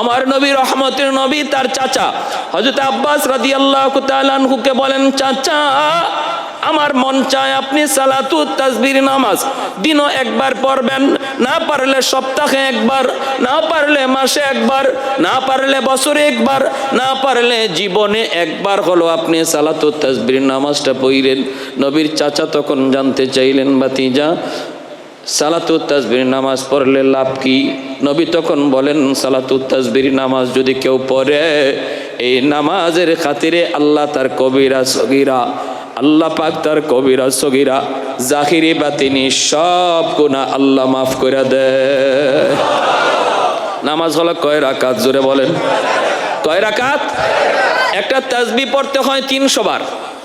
আমার নবী, রহমতের নবী, তার চাচা। হজরত আব্বাস রাদি আল্লাহ তালহুকে বলেন, চাচা, আমার মন চায় আপনি সালাতু তাসবির নামাজ। দিনও একবার পড়বেন, না পারলে সপ্তাহে একবার, না পারলে মাসে একবার, না পারলে বছরে একবার, না পারলে জীবনে একবার হলো আপনি সালাতু তাসবির নামাজটা পড়লেন। নবীর চাচা তখন জানতে চাইলেন বাতিজা সালাতু তাসবির নামাজ পড়লে লাভ কি? নবী তখন বলেন সালাতু তাসবির নামাজ যদি কেউ পড়ে, এই নামাজের খাতিরে আল্লাহ তার কবিরা সগিরা, আল্লাহ পাক তার কবিরা সগিরা, জাহিরি বাতিনি সব গুণা আল্লাহ মাফ করে দে। নামাজ হলো কয় রাকাত? জোরে বলেন। কয় রাকাত? একটা তাসবি পড়তে হয় তিনশো বার,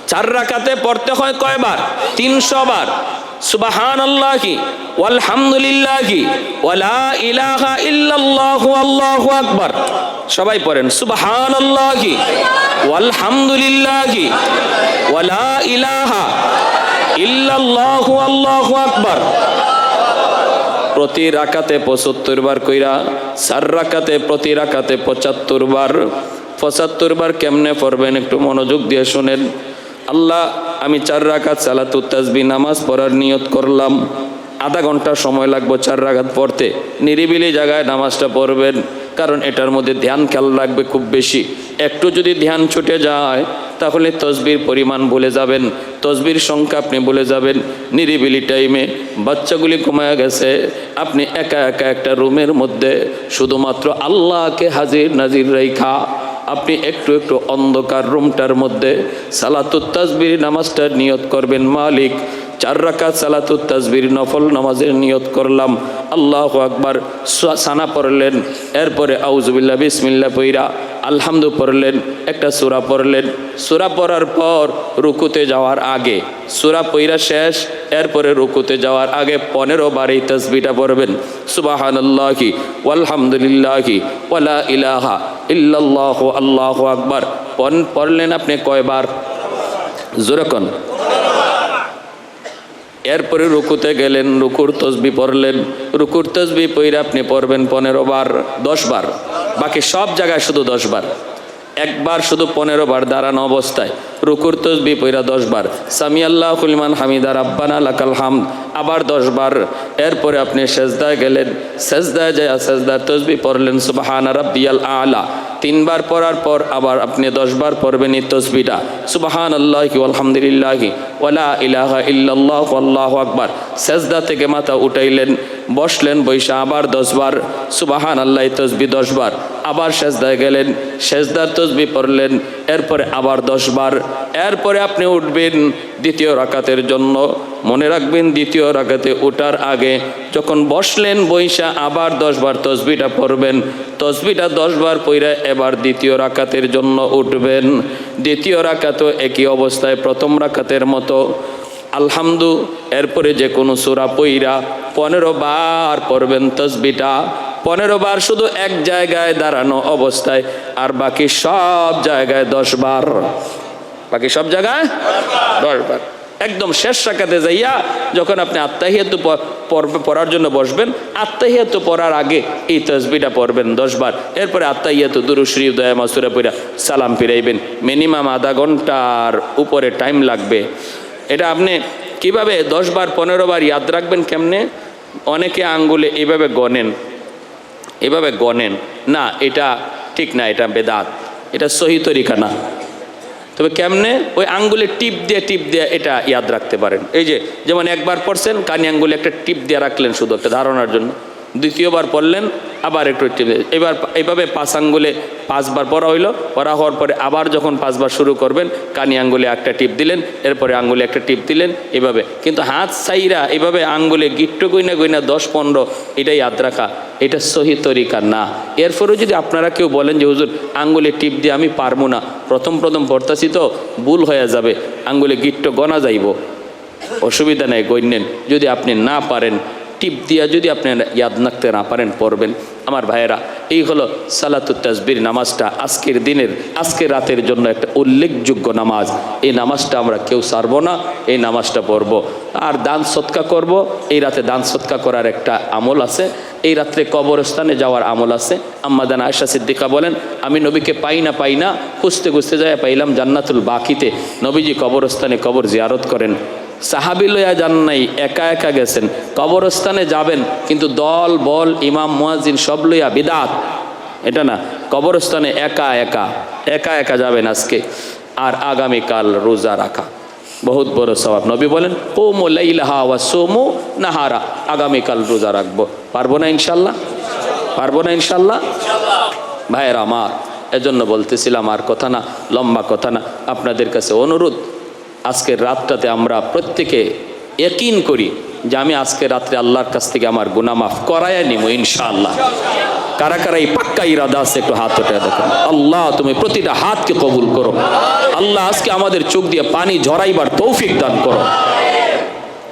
চার রাকাতে পড়তে হয় কয়বার? তিনশো বার। সুবাহান আল্লাহি ওয়ালহামদুলিল্লাহি ওয়ালা ইলাহা ইল্লাল্লাহু আল্লাহু আকবার। সবাই পড়েন সুবাহান আল্লাহি ওয়ালহামদুলিল্লাহি ওয়ালা ইলাহা ইল্লাল্লাহু আল্লাহু আকবার। প্রতি রাকাতে পঁচাত্তর বার কইরা, চার রাকাতে প্রতি রাকাতে পঁচাত্তর বার পঁচাত্তর বার কেমনে পড়বেন একটু মনোযোগ দিয়ে শোনেন। আল্লাহ আমি চার রাকাত সালাতু তাসবি নামাজ পড়ার নিয়ত করলাম। আধা ঘণ্টা সময় লাগবো চার রাকাত পড়তে। নিরিবিলি জায়গায় নামাজটা পড়বেন, কারণ এটার মধ্যে ধ্যান খেয়াল রাখবে খুব বেশি। একটু যদি ধ্যান ছুটে যায়, তাহলে তসবির পরিমাণ ভুলে যাবেন তসবির সংখ্যা আপনি ভুলে যাবেন। নিরিবিলি টাইমে বাচ্চাগুলি ঘুমায় গেছে, আপনি একা একা একটা রুমের মধ্যে শুধুমাত্র আল্লাহকে হাজির নাজির রেখা আপনি একটু একটু অন্ধকার রুমটার মধ্যে সালাতুত তাজবির নামাজটার নিয়ত করবেন। মালিক, চার রাকাত সালাতুত তাজবির নফল নামাজের নিয়ত করলাম। আল্লাহ আকবার সানা পড়লেন। এরপরে আউজুবিল্লা বিসমিল্লা পইরা আলহামদু পড়লেন, একটা সুরা পড়লেন। সুরা পড়ার পর রুকুতে যাওয়ার আগে, সুরা পৈরা শেষ, এরপরে রুকুতে যাওয়ার আগে পনেরো বার এই তসবিটা পড়বেন। সুবাহানাল্লাহি ওয়ালহামদুলিল্লাহি ওয়ালা ইলাহা আল্লাহু আকবার। পন, পড়লেন আপনি কয়বার? জোরকন এরপরে রুকুতে গেলেন, রুকুর তসবি পড়লেন। রুকুর তসবি পইরে আপনি পড়বেন পনেরো বার, দশ বার। বাকি সব জায়গায় শুধু দশ বার। একবার শুধু পনেরো বার দাঁড়ানো অবস্থায়। রুকুর তসবি পইরা দশ বার। সামি আল্লাহ কুলমান হামিদা রাব্বানা লাকাল হামদ। আবার দশ বার। এরপরে আপনি সেজদায় গেলেন। সেজদায় যায় সেজদার তসবি পড়লেন, সুবাহানা রাব্বিয়াল আলা। তিনবার পড়ার পর আবার আপনি দশবার পড়বেন এই তসবিটা সুবাহান আল্লাহি আলহামদুলিল্লাহি ওলা ইলাহা ইল্লাল্লাহ আল্লাহ আকবার। সেজদা থেকে মাথা উঠাইলেন, বসলেন বৈশা আবার দশবার। সুবাহান আল্লাহ তসবি দশবার। আবার সেজদায় গেলেন, সেজদার তসবি পড়লেন, এরপরে আবার দশবার, এরপরে আপনি উঠবেন দ্বিতীয় রাকাতের জন্য। মনে রাখবেন, দ্বিতীয় রাকাতে ওঠার আগে যখন বসলেন বৈশা, আবার দশবার তসবিটা পড়বেন। তসবিটা দশবার পইরা এবার দ্বিতীয় রাকাতের জন্য উঠবেন। দ্বিতীয় রাকাতও একই অবস্থায় প্রথম রাকাতের মতো। আলহামদু, এরপরে যে কোনো সুরা পইরা পনেরো বার পড়বেন তসবিটা। পনেরো বার শুধু এক জায়গায় দাঁড়ানো অবস্থায়, আর বাকি সব জায়গায় দশ বার। বাকি সব জায়গায় দশ বার। একদম শেষ শাখাতে যাইয়া যখন আপনি আত্মাহিয়াতু পড়ার জন্য বসবেন, আত্মাহিয়াতু পড়ার আগে এই তসবিটা পড়বেন দশবার এরপরে আত্মাহিয়াতু দুরুশ্রী দয়া মাসুরা পইরা সালাম ফিরাইবেন। মিনিমাম আধা ঘণ্টার উপরে টাইম লাগবে। এটা আপনি কীভাবে দশবার পনেরো বার ইয়াদ রাখবেন, কেমনে? অনেকে আঙ্গুলে এইভাবে গনেন এভাবে গনেন না, এটা ঠিক না, এটা বেদাত, এটা সহি তরিকা না। তবে কেমনে? ওই আঙ্গুলে টিপ দিয়ে টিপ দিয়ে এটা ইয়াদ রাখতে পারেন। এই যে, যেমন একবার পড়ছেন, কানি আঙ্গুলে একটা টিপ দিয়ে রাখলেন শুধু একটা ধারণার জন্য। দ্বিতীয়বার পড়লেন, আবার একটু টিপ এবার এইভাবে পাঁচ আঙ্গুলে পাঁচবার পড়া হইল। পড়া হওয়ার পরে আবার যখন পাঁচবার শুরু করবেন, কানি আঙ্গুলে একটা টিপ দিলেন, এরপরে আঙ্গুলে একটা টিপ দিলেন, এভাবে। কিন্তু হাত সাইরা এভাবে আঙ্গুলে গিট্ট গইনা গইনা দশ পনেরো এটা ইয়াদ রাখা। এটা সহি তরিকা না। এরপরেও যদি আপনারা কেউ বলেন যে, হুজুর, আঙ্গুলে টিপ দিয়ে আমি পারব না। প্রথম প্রথম পড়তাছি তো, ভুল হয়ে যাবে। আঙ্গুলে গিট্ট গনা যাইব। অসুবিধা নেই, গণ্যেন। যদি আপনি না পারেন টিপ দিয়া যদি আপনি ইয়াদ রাখতে না পারেন, পড়বেন। আমার ভাইয়েরা, এই হলো সালাতুত তাসবির নামাজটা আজকের দিনের আজকের রাতের জন্য একটা উল্লেখযোগ্য নামাজ। এই নামাজটা আমরা কেউ সারবো না, এই নামাজটা পড়ব। আর দান সৎকা করব, এই রাতে দান সৎকা করার একটা আমল আছে। এই রাত্রে কবরস্থানে যাওয়ার আমল আছে। আম্মাদান আয়সা সিদ্দিকা বলেন, আমি নবীকে পাই না পাই না, খুঁজতে খুঁজতে যায় পাইলাম জান্নাতুল বাকিতে। নবীজি কবরস্থানে কবর জিয়ারত করেন। সাহাবি লইয়া যান নাই, একা একা গেছেন। কবরস্থানে যাবেন, কিন্তু দল, বল, ইমাম মুয়াজিন সব লইয়া বিদাত। এটা না, কবরস্থানে একা একা একা একা যাবেন আজকে। আর আগামীকাল রোজা রাখা। বহুত বড় স্বভাব। নবী বলেন ওমো লাইলাহা ওয়া সোমো নাহারা। আগামীকাল রোজা রাখব। পারব না ইনশাল্লাহ? পারব না ইনশাল্লাহ? ভাইয়ের আমার, এজন্য বলতেছিলাম আর কথা না, লম্বা কথা না। আপনাদের কাছে অনুরোধ আজকের রাতটাতে আমরা প্রত্যেকে একিন করি যে আমি আজকে রাত্রে আল্লাহর কাছ থেকে আমার গুনামাফ করাইয়া নিব ইনশাআল্লাহ। কারা কারা এই পাক্কা ইরাদা আছে একটু হাত ওঠে দেখো আল্লাহ, তুমি প্রতিটা হাতকে কবুল করো। আল্লাহ আজকে আমাদের চোখ দিয়ে পানি ঝরাইবার তৌফিক দান করো।